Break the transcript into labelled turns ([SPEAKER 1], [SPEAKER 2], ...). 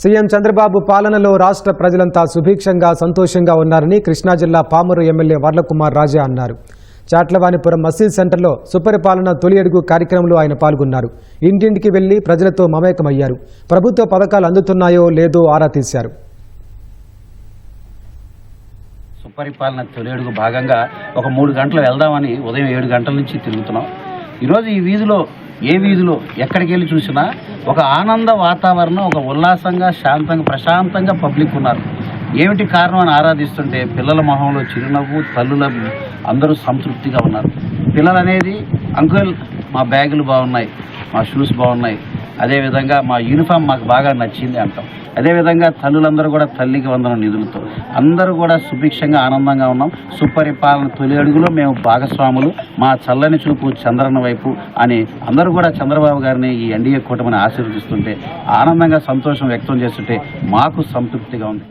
[SPEAKER 1] CM Chandrababu పాలనలో రాష్ట్ర ప్రజలంతా సుభిక్షంగా సంతోషంగా ఉన్నారని కృష్ణా జిల్లా పామరు ఎమ్మెల్యే వర్లకుమార్ రాజా అన్నారు. చాట్లవానిపురం మసీద్ సెంటర్లో సుపరిపాలన తొలి అడుగు కార్యక్రమంలో ఆయన పాల్గొన్నారు. ఇంటింటికి వెళ్ళి ప్రజలతో మమేకమయ్యారు. ప్రభుత్వ పథకాలు అందుతున్నాయో లేదో ఆరా తీశారు.
[SPEAKER 2] సుపరిపాలన తొలేడుగు భాగంగా ఒక మూడు గంటలు వెళ్దామని ఉదయం ఏడు గంటల నుంచి తిరుగుతున్నాం. ఈరోజు ఈ వీధిలో ఏ వీధిలో ఎక్కడికి వెళ్ళి చూసినా ఒక ఆనంద వాతావరణం ఒక ఉల్లాసంగా శాంతంగా ప్రశాంతంగా పబ్లిక్ ఉన్నారు. ఏమిటి కారణం అని ఆరాధిస్తుంటే పిల్లల మొహంలో చిరునవ్వు తల్లుల అందరూ సంతృప్తిగా ఉన్నారు. పిల్లలు అనేది అంకుల్ మా బ్యాగులు బాగున్నాయి మా షూస్ బాగున్నాయి అదేవిధంగా మా యూనిఫామ్ మాకు బాగా నచ్చింది అంటాం. అదేవిధంగా తల్లులందరూ కూడా తల్లికి వందనం నిధులతో. అందరూ కూడా సుభిక్షంగా ఆనందంగా ఉన్నాం. సుపరిపాలన తొలి అడుగులో మేము భాగస్వాములు. మా చల్లని చూపు చంద్రన్న వైపు అని అందరూ కూడా చంద్రబాబు గారిని ఈ ఎన్డీఏ కూటమిని ఆశీర్వదిస్తుంటే ఆనందంగా సంతోషం వ్యక్తం చేస్తుంటే మాకు సంతృప్తిగా ఉంది.